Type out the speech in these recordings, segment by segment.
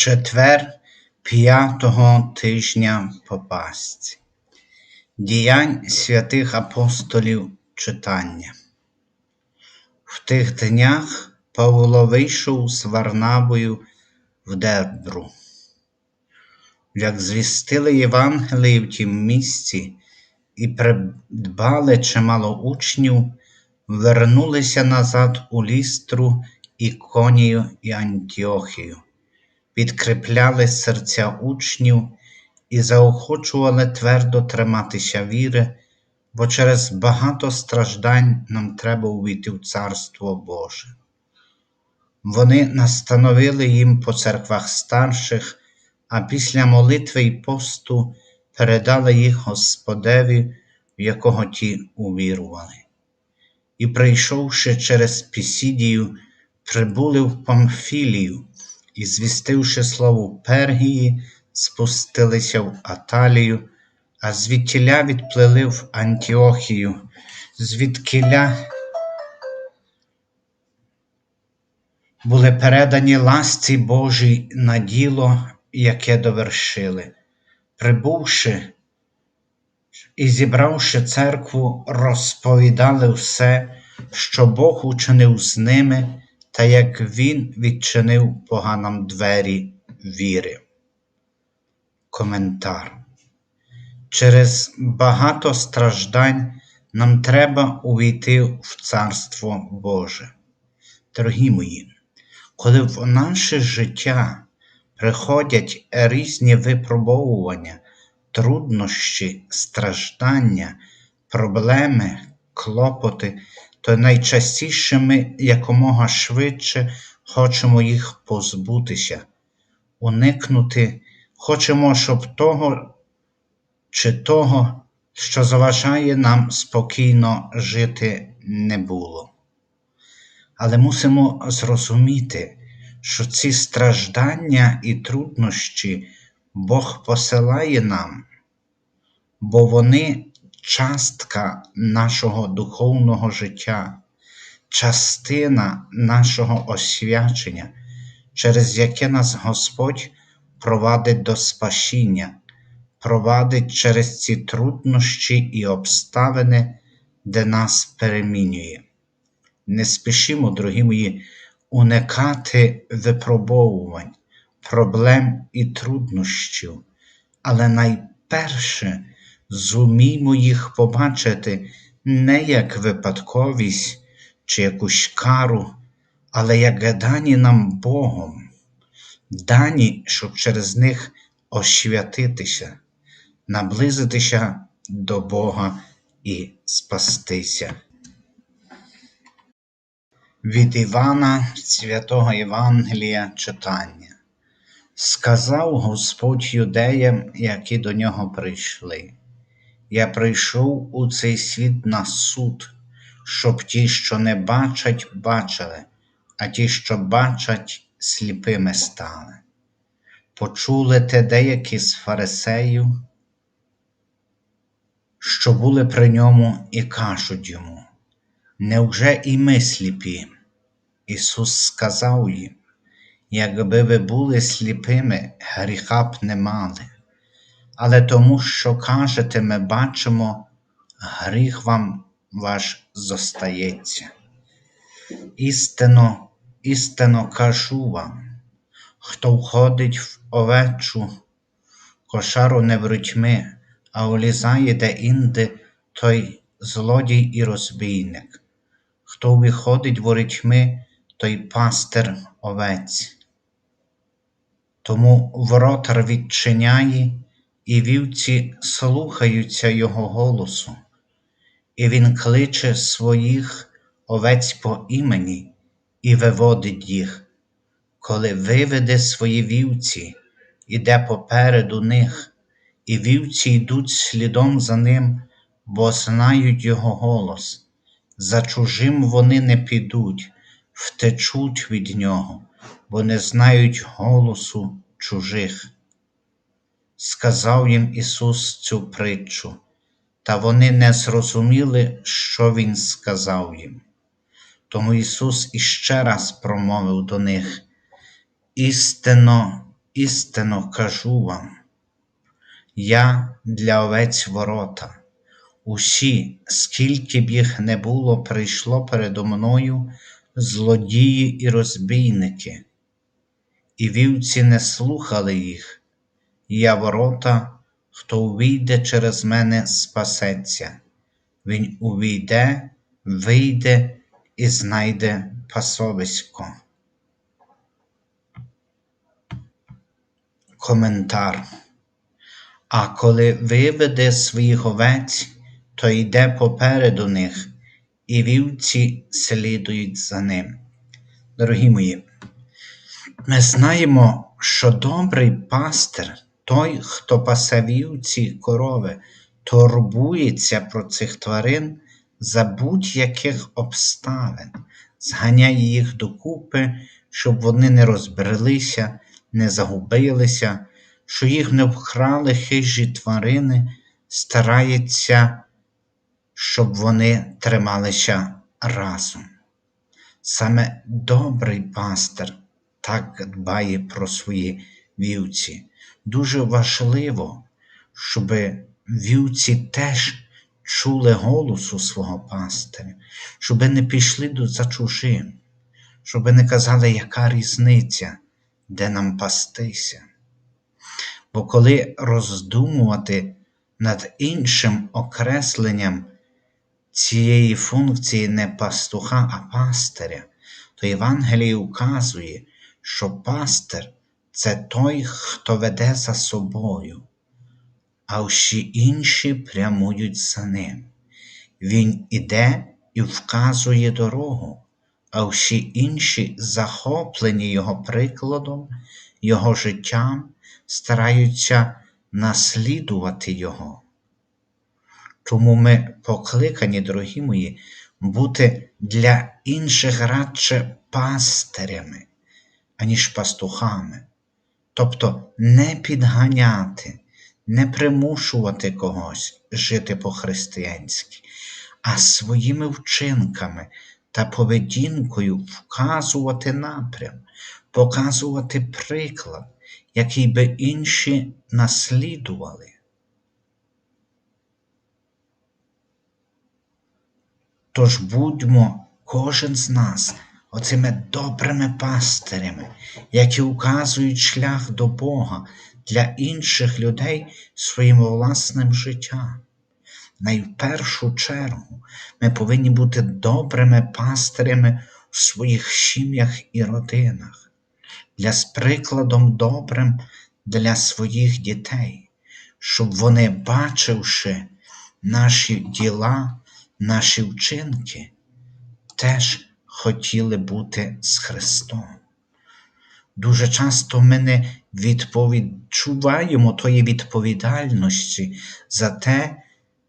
четвер п'ятого тижня по Пасці. Діянь святих апостолів читання. В тих днях Павло вийшов з Варнавою в Дербру. Як звістили Євангелії в тім місці і придбали чимало учнів, вернулися назад у лістру Іконію і Антіохію підкріпляли серця учнів і заохочували твердо триматися віри, бо через багато страждань нам треба увійти в Царство Боже. Вони настановили їм по церквах старших, а після молитви й посту передали їх Господеві, в якого ті увірували. І, прийшовши через Пісідію, прибули в Памфілію і, звістивши слово Пергії, спустилися в Аталію, а звідтіля відплили в Антіохію, звідкиля були передані ласці Божій на діло, яке довершили. Прибувши і зібравши церкву, розповідали все, що Бог учинив з ними та як він відчинив поганам двері віри. Коментар. Через багато страждань нам треба увійти в Царство Боже. Дорогі мої, коли в наше життя приходять різні випробовування, труднощі, страждання, проблеми, клопоти, то найчастіше ми якомога швидше хочемо їх позбутися, уникнути, хочемо, щоб того чи того, що заважає нам спокійно жити, не було. Але мусимо зрозуміти, що ці страждання і труднощі Бог посилає нам, бо вони частка нашого духовного життя, частина нашого освячення, через яке нас Господь провадить до спасіння, провадить через ці труднощі і обставини, де нас перемінює. Не спішимо, дорогі мої, уникати випробовувань, проблем і труднощів, але найперше зуміймо їх побачити не як випадковість чи якусь кару, але як дані нам Богом, дані, щоб через них освятитися, наблизитися до Бога і спастися. Від Івана Святого Євангелія читання. Сказав Господь юдеям, які до нього прийшли. Я прийшов у цей світ на суд, щоб ті, що не бачать, бачили, а ті, що бачать, сліпими стали. Почули те деякі з фарисеїв, що були при ньому, і кажуть йому: Невже і ми сліпі? Ісус сказав їм, якби ви були сліпими, гріха б не мали але тому, що кажете, ми бачимо, гріх вам ваш зостається. Істинно, істинно кажу вам, хто входить в овечу, кошару не воротьми, а улізає де інде той злодій і розбійник, хто виходить воротьми, той пастир овець. Тому воротар відчиняє, і вівці слухаються Його голосу, і Він кличе своїх овець по імені і виводить їх, коли виведе свої вівці, іде попереду них, і вівці йдуть слідом за ним, бо знають Його голос. За чужим вони не підуть, втечуть від нього, бо не знають голосу чужих сказав їм Ісус цю притчу, та вони не зрозуміли, що Він сказав їм. Тому Ісус іще раз промовив до них: Істинно, істинно кажу вам, я для овець ворота. Усі, скільки б їх не було, прийшло передо мною злодії і розбійники, і вівці не слухали їх, я ворота, хто увійде через мене, спасеться. Він увійде, вийде і знайде пасовисько. Коментар. А коли виведе своїх овець, то йде попереду них, і вівці слідують за ним. Дорогі мої, ми знаємо, що добрий пастир, той, хто пасе вівці корови, турбується про цих тварин за будь-яких обставин, зганяє їх докупи, щоб вони не розбрелися, не загубилися, що їх не вкрали хижі тварини, старається, щоб вони трималися разом. Саме добрий пастир так дбає про свої вівці. Дуже важливо, щоб вівці теж чули голосу свого пастиря, щоб не пішли за чужим, щоб не казали, яка різниця, де нам пастися. Бо коли роздумувати над іншим окресленням цієї функції не пастуха, а пастиря, то Євангеліє указує, що пастир це той, хто веде за собою, а всі інші прямують за ним. Він іде і вказує дорогу, а всі інші, захоплені його прикладом, його життям, стараються наслідувати Його. Тому ми покликані, дорогі мої, бути для інших радше пастирями, аніж пастухами, тобто не підганяти, не примушувати когось жити по-християнськи, а своїми вчинками та поведінкою вказувати напрям, показувати приклад, який би інші наслідували. Тож будьмо кожен з нас оцими добрими пастирями, які указують шлях до Бога для інших людей своїм власним життям. Найпершу чергу ми повинні бути добрими пастирями в своїх сім'ях і родинах, для з прикладом добрим для своїх дітей, щоб вони, бачивши наші діла, наші вчинки, теж хотіли бути з Христом. Дуже часто ми не відчуваємо тої відповідальності за те,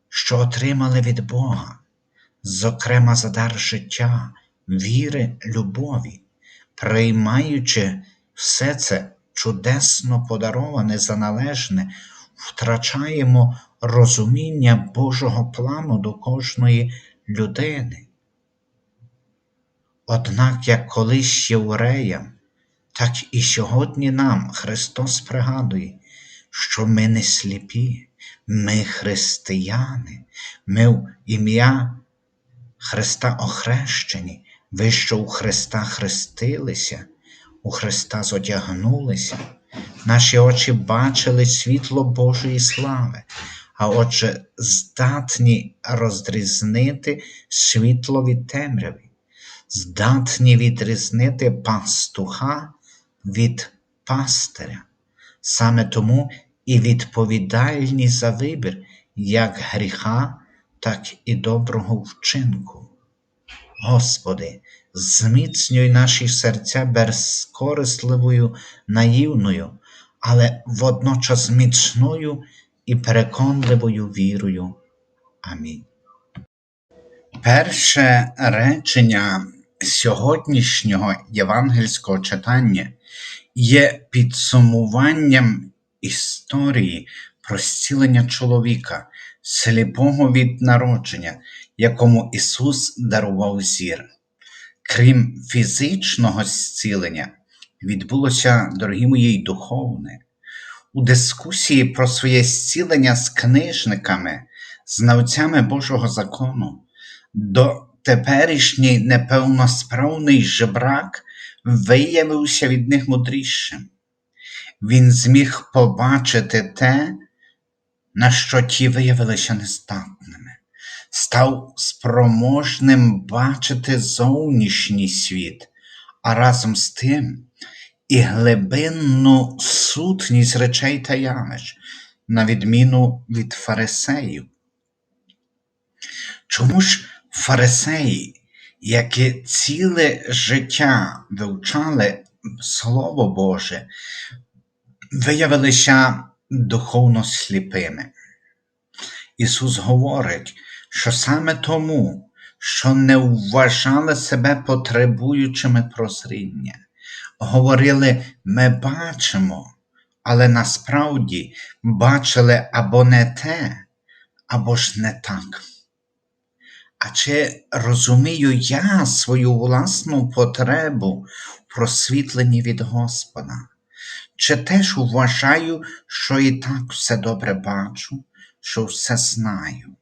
що отримали від Бога, зокрема за дар життя, віри, любові, приймаючи все це чудесно подароване за належне, втрачаємо розуміння Божого плану до кожної людини. Однак, як колись євреям, так і сьогодні нам Христос пригадує, що ми не сліпі, ми християни, ми в ім'я Христа охрещені, ви що у Христа хрестилися, у Христа зодягнулися, наші очі бачили світло Божої слави, а отже, здатні розрізнити світло від темряви, здатні відрізнити пастуха від пастиря. Саме тому і відповідальні за вибір як гріха, так і доброго вчинку. Господи, зміцнюй наші серця безкорисливою, наївною, але водночас міцною і переконливою вірою. Амінь. Перше речення сьогоднішнього євангельського читання є підсумуванням історії про зцілення чоловіка, сліпого від народження, якому Ісус дарував зір. Крім фізичного зцілення, відбулося, дорогі мої, й духовне. У дискусії про своє зцілення з книжниками, знавцями Божого закону, до теперішній неповносправний жебрак виявився від них мудрішим. Він зміг побачити те, на що ті виявилися нездатними, став спроможним бачити зовнішній світ, а разом з тим і глибинну сутність речей та явищ, на відміну від фарисеїв. Чому ж фарисеї, які ціле життя вивчали Слово Боже, виявилися духовно сліпими? Ісус говорить, що саме тому, що не вважали себе потребуючими прозріння, говорили, ми бачимо, але насправді бачили або не те, або ж не так. А чи розумію я свою власну потребу в просвітленні від Господа? Чи теж вважаю, що і так все добре бачу, що все знаю?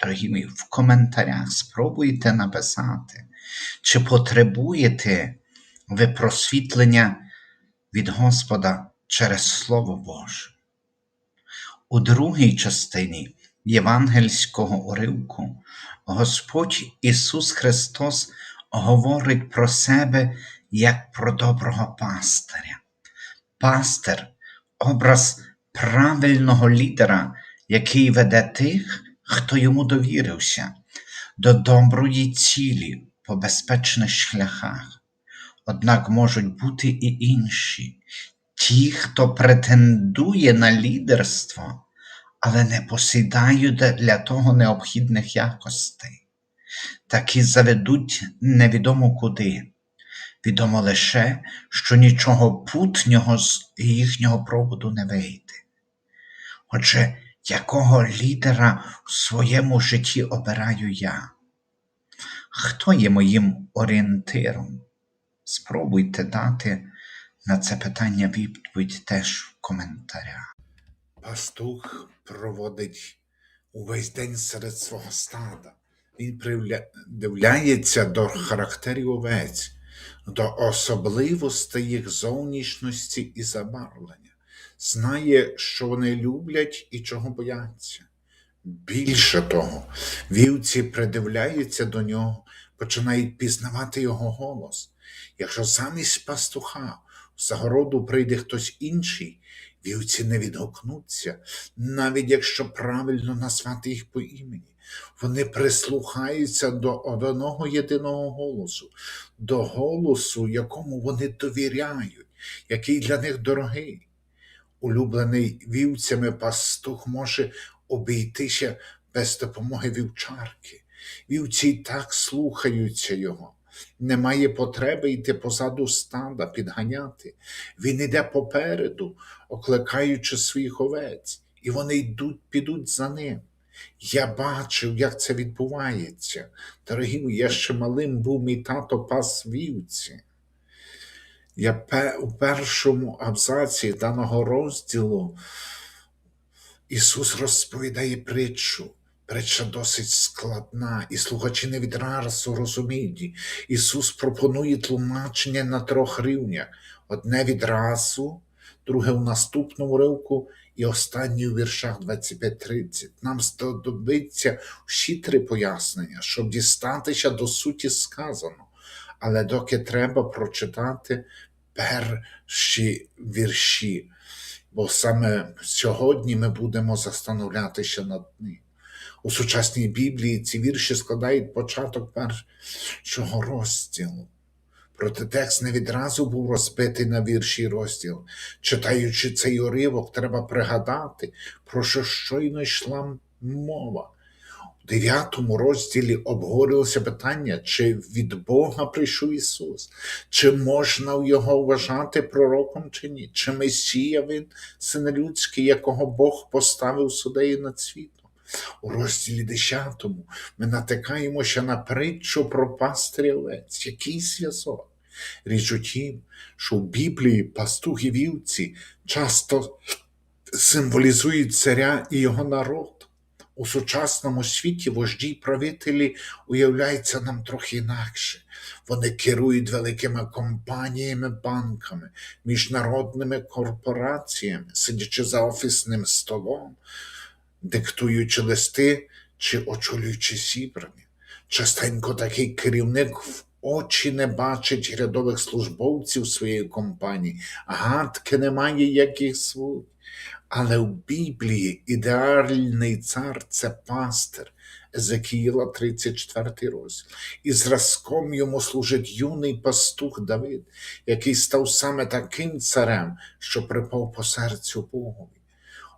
Дорогі мої, в коментарях спробуйте написати, чи потребуєте ви просвітлення від Господа через Слово Боже. У другій частині євангельського уривку Господь Ісус Христос говорить про себе як про доброго пастиря. Пастир образ правильного лідера, який веде тих, хто йому довірився, до доброї цілі по безпечних шляхах. Однак можуть бути і інші, ті, хто претендує на лідерство, але не посідають для того необхідних якостей, такі заведуть невідомо куди. Відомо лише, що нічого путнього з їхнього проводу не вийде. Отже, якого лідера в своєму житті обираю я? Хто є моїм орієнтиром? Спробуйте дати на це питання відповідь теж в коментарях. Пастух проводить увесь день серед свого стада. Він придивляється до характерів овець, до особливостей їх зовнішності і забарвлення, знає, що вони люблять і чого бояться. Більше того, вівці придивляються до нього, починають пізнавати його голос. Якщо замість пастуха в загороду прийде хтось інший, вівці не відгукнуться, навіть якщо правильно назвати їх по імені. Вони прислухаються до одного єдиного голосу, до голосу, якому вони довіряють, який для них дорогий. Улюблений вівцями пастух може обійтися без допомоги вівчарки. Вівці й так слухаються його. Немає потреби йти позаду стада, підганяти. Він іде попереду, окликаючи своїх овець, і вони йдуть, підуть за ним. Я бачив, як це відбувається. Дорогі, мої, я ще малим був мій тато пас вівці. Я у першому абзаці даного розділу Ісус розповідає притчу. Притча досить складна, і слухачі не відразу розуміють. Ісус пропонує тлумачення на трьох рівнях: одне відразу, друге в наступному ривку і останнє у віршах 25-30. Нам знадобиться всі три пояснення, щоб дістатися до суті сказано. Але доки треба прочитати перші вірші, бо саме сьогодні ми будемо застановлятися над ним. У сучасній Біблії ці вірші складають початок першого розділу. Проте текст не відразу був розбитий на вірші розділ. Читаючи цей уривок, треба пригадати, про що щойно йшла мова. У дев'ятому розділі обговорювалося питання, чи від Бога прийшов Ісус, чи можна його вважати пророком чи ні, чи Месія він, син людський, якого Бог поставив судею над світом. У розділі 10 ми натикаємося на притчу про пастиря овець. Який зв'язок? Річ у тім, що в Біблії пастух і вівці часто символізують царя і його народ. У сучасному світі вожді й правителі уявляються нам трохи інакше. Вони керують великими компаніями, банками, міжнародними корпораціями, сидячи за офісним столом, диктуючи листи чи очолюючи зібрання. Частенько такий керівник в очі не бачить рядових службовців своєї компанії, гадки немає, як їх звуть. Але в Біблії ідеальний цар це пастир Езекіїла 34 розділ. І зразком йому служить юний пастух Давид, який став саме таким царем, що припав по серцю Богові.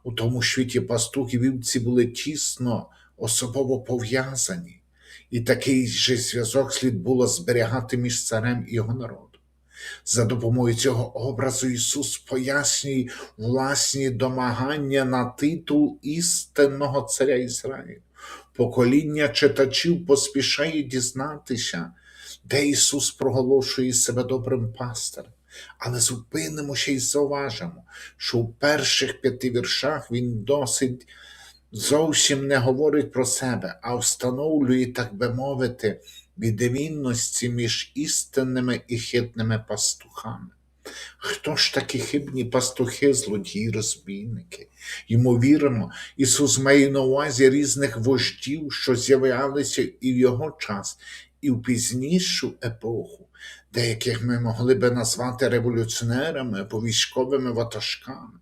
У тому світі пастух і вівці були тісно особово пов'язані, і такий же зв'язок слід було зберігати між царем і його народом. За допомогою цього образу Ісус пояснює власні домагання на титул істинного царя Ізраїлю. Покоління читачів поспішає дізнатися, де Ісус проголошує себе добрим пастирем. Але зупинимося і зауважимо, що в перших п'яти віршах Він досить зовсім не говорить про себе, а встановлює, так би мовити, відмінності між істинними і хитними пастухами. Хто ж такі хибні пастухи, злодії, розбійники? Ймовірно, Ісус має на увазі різних вождів, що з'являлися і в його час, і в пізнішу епоху, деяких ми могли би назвати революціонерами або військовими ватажками.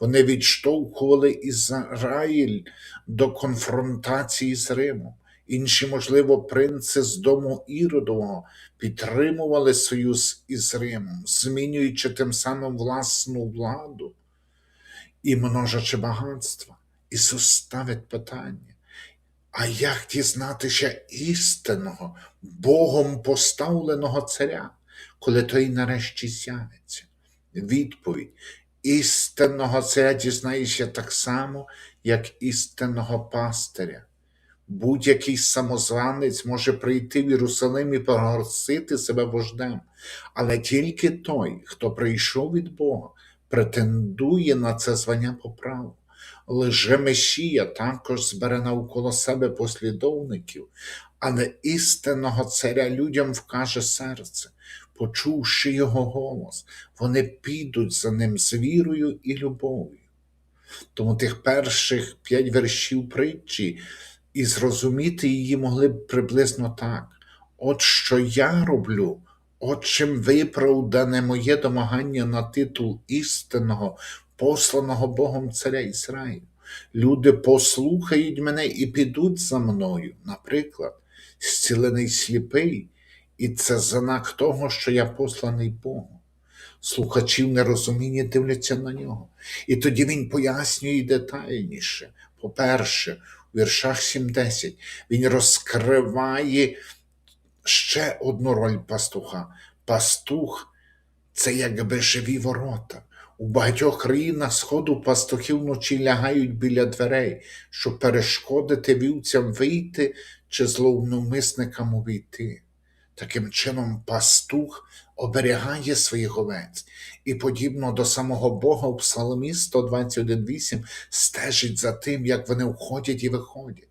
Вони відштовхували Ізраїль до конфронтації з Римом. Інші, можливо, принци з дому Іродового підтримували союз із Римом, змінюючи тим самим власну владу і множачи багатства. Ісус ставить питання. А як дізнатися істинного, Богом поставленого царя, коли той нарешті з'явиться? Відповідь: істинного царя дізнаєшся так само, як істинного пастиря. Будь-який самозванець може прийти в Єрусалим і проголосити себе вождем, але тільки той, хто прийшов від Бога, претендує на це звання по праву. Лже Месія також збере навколо себе послідовників, але істинного царя людям вкаже серце. Почувши його голос, вони підуть за ним з вірою і любов'ю. Тому тих перших п'ять віршів притчі і зрозуміти її могли б приблизно так: от що я роблю, от чим виправдане моє домагання на титул істинного, посланого Богом царя Ізраїлю. Люди послухають мене і підуть за мною, наприклад, зцілений сліпий, і це знак того, що я посланий Богом. Слухачі в нерозумінні дивляться на нього. І тоді він пояснює детальніше. По-перше, у віршах 7-10 він розкриває ще одну роль пастуха. Пастух це якби живі ворота. У багатьох країнах Сходу пастухи вночі лягають біля дверей, щоб перешкодити вівцям вийти чи зловмисникам увійти. Таким чином, пастух оберігає своїх овець і, подібно до самого Бога у Псалмі 121.8, стежить за тим, як вони входять і виходять.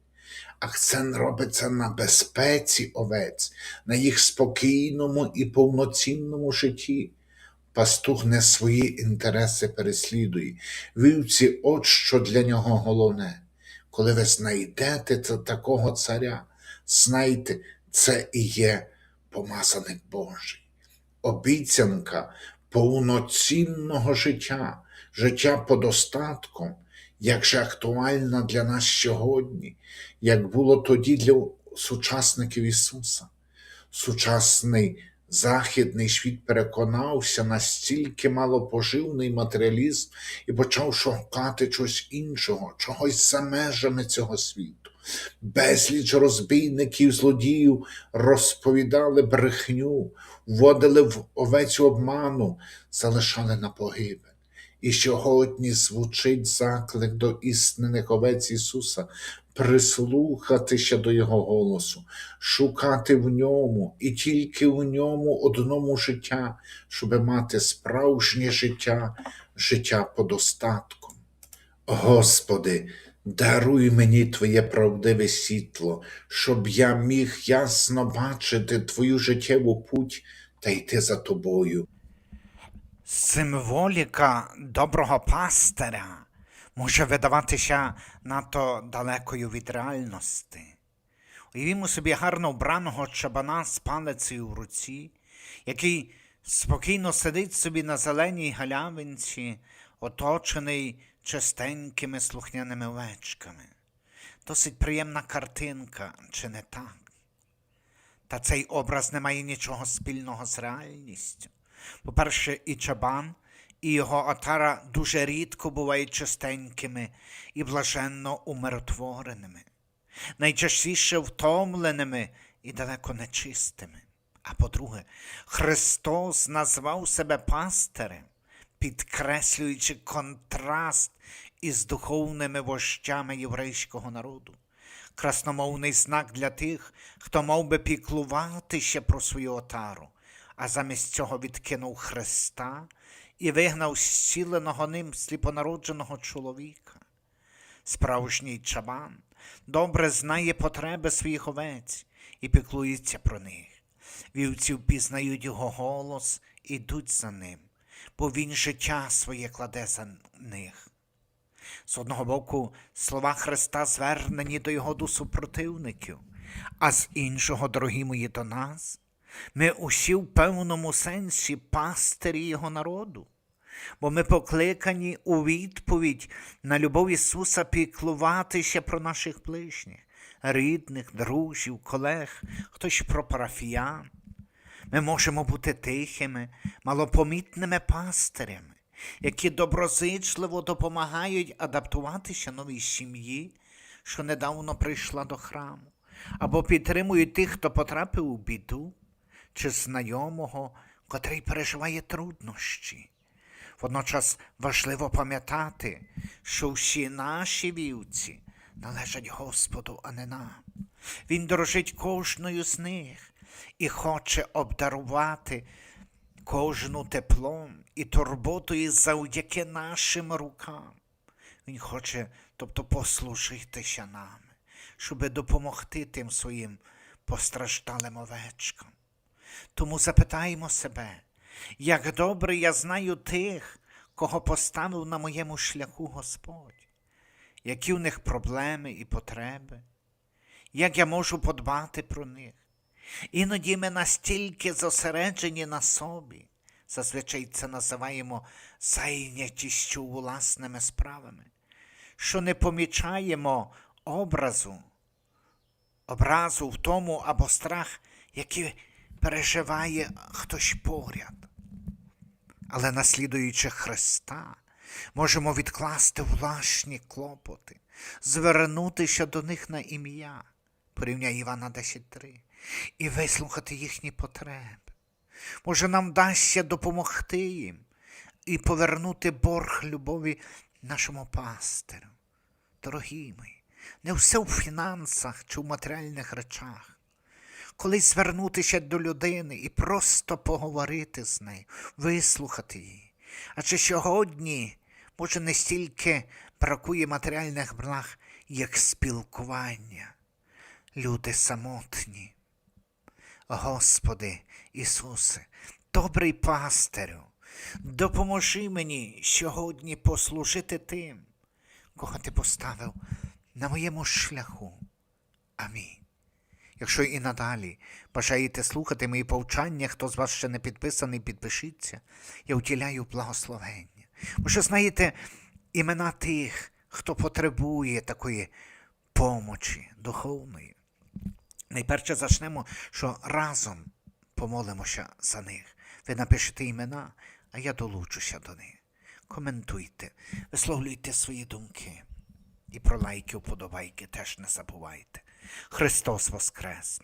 Акцент робиться на безпеці овець, на їх спокійному і повноцінному житті. Пастух не свої інтереси переслідує. Вівці, от що для нього головне. Коли ви знайдете такого царя, знайте, це і є помазаник Божий. Обіцянка повноцінного життя, життя по достатком, як же актуальна для нас сьогодні, як було тоді для сучасників Ісуса. Сучасний західний світ переконався настільки малопоживний матеріалізм і почав шукати чогось іншого, чогось за межами цього світу. Безліч розбійників, злодіїв розповідали брехню, вводили в овецю обману, залишали на погибель. І сьогодні звучить заклик до істинних овець Ісуса. прислухатися до Його голосу, шукати в ньому і тільки в ньому одному життя, щоб мати справжнє життя, життя по достатку. Господи, даруй мені Твоє правдиве світло, щоб я міг ясно бачити Твою життєву путь та йти за Тобою. Символіка доброго пастиря може видаватися надто далекою від реальності. Уявімо собі гарно вбраного чабана з палицею в руці, який спокійно сидить собі на зеленій галявинці, оточений чистенькими слухняними овечками. Досить приємна картинка, чи не так? Та цей образ не має нічого спільного з реальністю. По-перше, і чабан, і його отара дуже рідко бувають чистенькими і блаженно умиротвореними, найчастіше втомленими і далеко нечистими. А по-друге, Христос назвав себе пастирем, підкреслюючи контраст із духовними вождями єврейського народу красномовний знак для тих, хто мав би піклуватися про свою отару, а замість цього відкинув Христа і вигнав зціленого ним сліпонародженого чоловіка. Справжній чабан добре знає потреби своїх овець і піклується про них. Вівці впізнають його голос і йдуть за ним, бо він життя своє кладе за них. З одного боку, слова Христа звернені до його до супротивників, а з іншого, дорогі мої, до нас. Ми усі в певному сенсі пастирі його народу, бо ми покликані у відповідь на любов Ісуса піклуватися про наших ближніх, рідних, друзів, колег, хтось про парафіян. Ми можемо бути тихими, малопомітними пастирями, які доброзичливо допомагають адаптуватися новій сім'ї, що недавно прийшла до храму, або підтримують тих, хто потрапив у біду, чи знайомого, котрий переживає труднощі. Водночас важливо пам'ятати, що всі наші вівці належать Господу, а не нам. Він дорожить кожною з них і хоче обдарувати кожну теплом і турботою завдяки нашим рукам. Він хоче, тобто, послужитися нами, щоб допомогти тим своїм постраждалим овечкам. Тому запитаємо себе, як добре я знаю тих, кого поставив на моєму шляху Господь, які в них проблеми і потреби, як я можу подбати про них. Іноді ми настільки зосереджені на собі, зазвичай це називаємо зайнятістю власними справами, що не помічаємо образу, образу в тому або страх, який переживає хтось поряд. Але наслідуючи Христа, можемо відкласти власні клопоти, звернутися до них на ім'я, порівняй Івана 10.3, і вислухати їхні потреби. Може, нам вдасться допомогти їм і повернути борг любові нашому пастиру. Дорогі мої, не все в фінансах чи в матеріальних речах. Колись звернутися до людини і просто поговорити з нею, вислухати її. Адже сьогодні, може, не стільки бракує матеріальних благ, як спілкування. Люди самотні. Господи Ісусе, добрий пастирю, допоможи мені сьогодні послужити тим, кого ти поставив на моєму шляху. Амінь. Якщо і надалі бажаєте слухати мої повчання, хто з вас ще не підписаний, підпишіться, я втіляю благословення. Може, знаєте імена тих, хто потребує такої помочі духовної. Найперше зачнемо, що разом помолимося за них. Ви напишете імена, а я долучуся до них. Коментуйте, висловлюйте свої думки. І про лайки, вподобайки теж не забувайте. Христос Воскрес!